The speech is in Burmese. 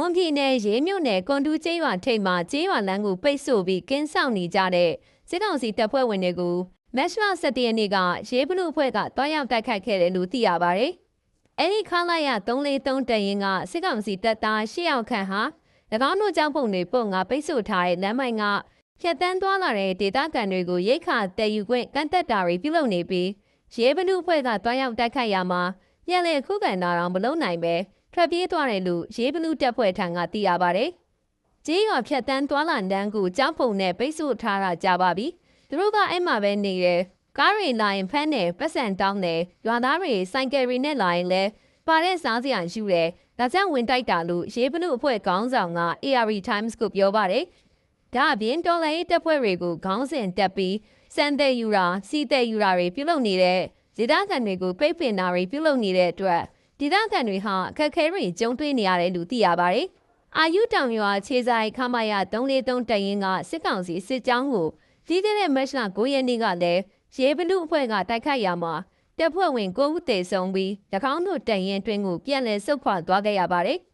င်ပြည်နယ်ရေးမြို့နယ်ကွန်တူးကျေးရွာထိပ်မှာကျေးရွာလမ်းကိုပိတ်ဆို့ပြီးကင်းဆောင်နေကြတဲ့စစ်ကောင်စီတပ်ဖွဲ့ဝင်တွေကိုမက်ရှလ17ရက်နေ့ကရေးဘလူအဖွဲ့ကတွားရောက်တိုက်ခိုက်ခဲ့တယ်လို့သိရပါတယ်။အဲဒီခလာရ343တရင်ကစစ်ကောင်စီတပ်သား10ယောက်ခန့်ဟာ၎င်းတို့ကြောင့်ပုံတွေပုံငါပိတ်ဆို့ထားတဲ့လမ်းမိုင်ကဖြတ်တန်းသွားလာတဲ့ဒေသခံတွေကိုရိတ်ခါတည်ယူခွင့်ကန့်သက်တာတွေပြုလုပ်နေပြီးရေးဘလူအဖွဲ့ကတွားရောက်တိုက်ခိုက်ရမှာပြန်လည်ခုခံတာတော့မလုပ်နိုင်ပဲ ထွက်ပြေးသွားတယ်လို့ရေးဘလူတပ်ဖွဲ့ထံကသိရပါတယ်။ကြေးရွာဖြတ်တန်းသွားလာတန်းကိုကြောက်ပုံနဲ့ပိတ်ဆို့ထားတာကြပါပြီ။သူတို့ကအဲ့မှာပဲနေတယ်။ကားတွေလာရင်ဖမ်းတယ်ပတ်စံတောင်းတယ်။ရွာသားတွေစိုက်ကယ်ရီနဲ့လာရင်လည်းပါတဲ့စားစရာယူတယ်။ဒါကြောင့်ဝင်တိုက်တာလို့ရေးဘလူအဖွဲ့ခေါင်းဆောင်က AR Times ကိုပြောပါတယ်။ဒါအပြင်တော်လိုင်းတပ်ဖွဲ့တွေကိုခေါင်းစဉ်တက်ပြီးစံတဲ့ယူရာစီတဲ့ယူရာတွေပြုလုပ်နေတဲ့ဒေသခံတွေကိုပိတ်ပင်တာတွေပြုလုပ်နေတဲ့အတွက် ဒေသခံတွေဟာအခက်အခဲတွေကြုံတွေ့နေရတယ်လို့သိရပါတယ်။အာယုတောင်ရွာခြေဆိုင်ခမရ343တရင်ကစစ်ကောင်စီစစ်ကြောင်းကိုကြီးတဲ့မတ်လ9ရက်နေ့ကလည်းရေဘလူအဖွဲ့ကတိုက်ခိုက်ရမှာတပ်ဖွဲ့ဝင်9ဦးသေဆုံးပြီး၎င်းတို့တရင်တွင်ကိုပြန်လည်ဆုတ်ခွာသွားခဲ့ရပါတယ်။